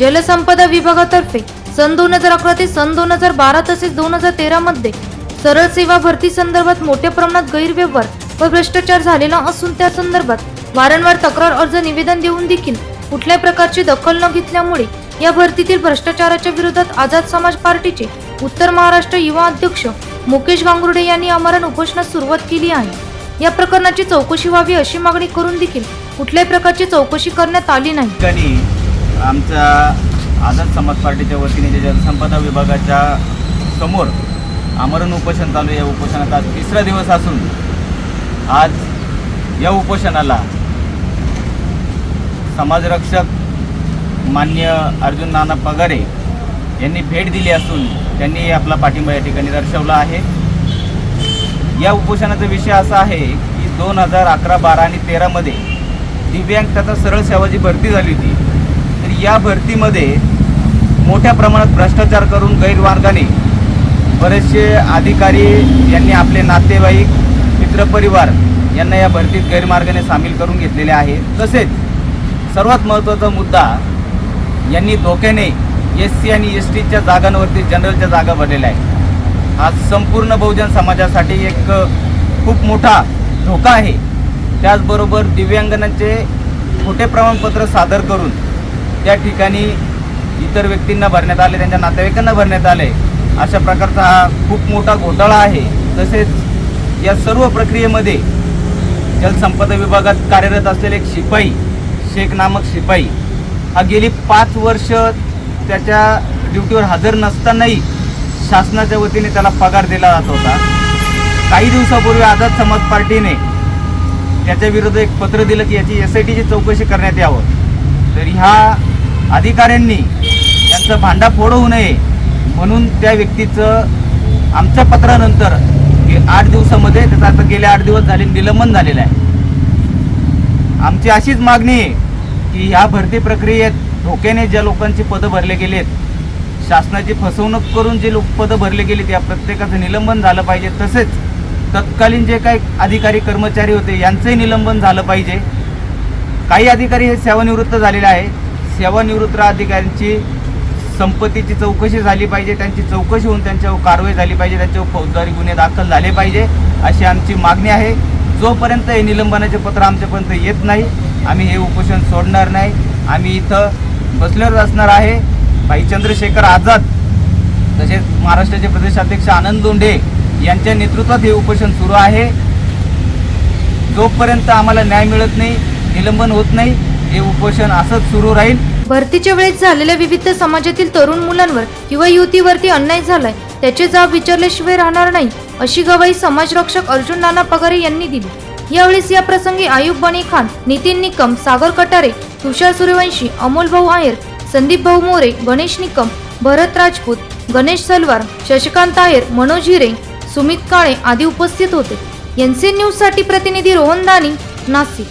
जलसंपदा विभागातर्फे सन दोन हजार अकरा ते सन दोन हजार बारा तसेच दोन हजार तेरा मध्ये सरळ सेवा भरती संदर्भात मोठ्या प्रमाणात गैरव्यवहार व भ्रष्टाचार झालेला असून त्या संदर्भात वारंवार तक्रार अर्ज निवेदन देऊन देखील कुठल्याही प्रकारची दखल न घेतल्यामुळे या भरतीतील भ्रष्टाचाराच्या विरोधात आझाद समाज पार्टीचे उत्तर महाराष्ट्र युवा अध्यक्ष मुकेश गांगुर्डे यांनी आमरण उपोषणास सुरुवात केली आहे. या प्रकरणाची चौकशी व्हावी अशी मागणी करून देखील कुठल्याही प्रकारची चौकशी करण्यात आली नाही. आमच्या आझाद समाज पार्टीच्या वतीने जे जलसंपदा विभागाच्या समोर आमरण उपोषण चालू आहे. या उपोषणाचा आज तिसरा दिवस असून आज या उपोषणाला समाजरक्षक मान्य अर्जुन नाना पगारे यांनी भेट दिली असून त्यांनी आपला पाठिंबा या ठिकाणी दर्शवला आहे. या उपोषणाचा विषय असा आहे की दोन हजार अकरा बारा आणि तेरामध्ये दिव्यांग तथा सरळ सेवाची भरती झाली होती. तर या भरतीमध्ये मोठ्या प्रमाणात भ्रष्टाचार करून गैरमार्गाने बरेचसे अधिकारी यांनी आपले नातेवाईक मित्रपरिवार यांना या भरतीत गैरमार्गाने सामील करून घेतलेले आहे. तसेच सर्वात महत्त्वाचा मुद्दा यांनी धोक्याने एस सी आणि एस टीच्या जागांवरती जनरलच्या जागा भरलेल्या आहे हा संपूर्ण बहुजन समाजासाठी एक खूप मोठा धोका आहे. त्याचबरोबर दिव्यांगांचे खोटे प्रमाणपत्र सादर करून त्या ठिकाणी इतर व्यक्तींना भरण्यात आले त्यांच्या नातेवाईकांना भरण्यात आले अशा प्रकारचा हा खूप मोठा घोटाळा आहे. तसेच या सर्व प्रक्रियेमध्ये जलसंपदा विभागात कार्यरत असलेले एक शिपाई शेख नामक शिपाई हा गेली पाच वर्ष त्याच्या ड्युटीवर हजर नसतानाही शासनाच्या वतीने त्याला पगार दिला जात होता. काही दिवसापूर्वी आझाद समाज पार्टीने त्याच्या विरुद्ध एक पत्र दिलं की याची एस आय टीची चौकशी करण्यात यावं. तर ह्या अधिकाऱ्यांनी यांचं भांडाफोड होऊ नये म्हणून त्या व्यक्तीचं आमच्या पत्रानंतर आठ दिवसामध्ये त्याचं आता गेले आठ दिवस झाले निलंबन झालेलं आहे. आमची अशीच मागणी आहे की ह्या भरती प्रक्रियेत धोक्याने ज्या लोकांची पदं भरले गेलेत शासनाची फसवणूक करून जे लोक पदं भरले गेलीत या प्रत्येकाचं निलंबन झालं पाहिजे. तसेच तत्कालीन जे काही अधिकारी कर्मचारी होते यांचंही निलंबन झालं पाहिजे. काही अधिकारी हे सेवानिवृत्त झालेले आहे सेवानिवृत्त अधिकाऱ्यांची संपत्तीची चौकशी झाली पाहिजे त्यांची चौकशी होऊन त्यांच्यावर कारवाई झाली पाहिजे त्यांच्यावर फौजदारी गुन्हे दाखल झाले पाहिजे अशी आमची मागणी आहे. जोपर्यंत हे निलंबनाचे पत्र आमच्यापर्यंत येत नाही आम्ही हे उपोषण सोडणार नाही. आम्ही इथं बसल्यावर असणार आहे. भाई चंद्रशेखर आझाद तसेच महाराष्ट्राचे प्रदेशाध्यक्ष आनंद दोंडे यांच्या नेतृत्वात हे उपोषण सुरू आहे. जोपर्यंत आम्हाला न्याय मिळत नाही निलंबन होत नाही हे उपोषण असंच सुरू राहील. भरतीच्या वेळेस झालेल्या विविध समाजातील तरुण मुलांवर किंवा युवतीवरती अन्याय झालाय त्याचे जाब विचारल्याशिवाय राहणार नाही अशी गवाही समाजरक्षक अर्जुन नाना पगारे यांनी दिली. यावेळेस या प्रसंगी आयुब बनी खान नितीन निकम सागर कटारे तुषार सूर्यवंशी अमोल भाऊ आयर संदीप भाऊ मोरे गणेश निकम भरत राजपूत गणेश सलवार शशिकांत आयर मनोज हिरे सुमित काळे आदी उपस्थित होते. एनसी न्यूजसाठी प्रतिनिधी रोहन दानी नाशिक.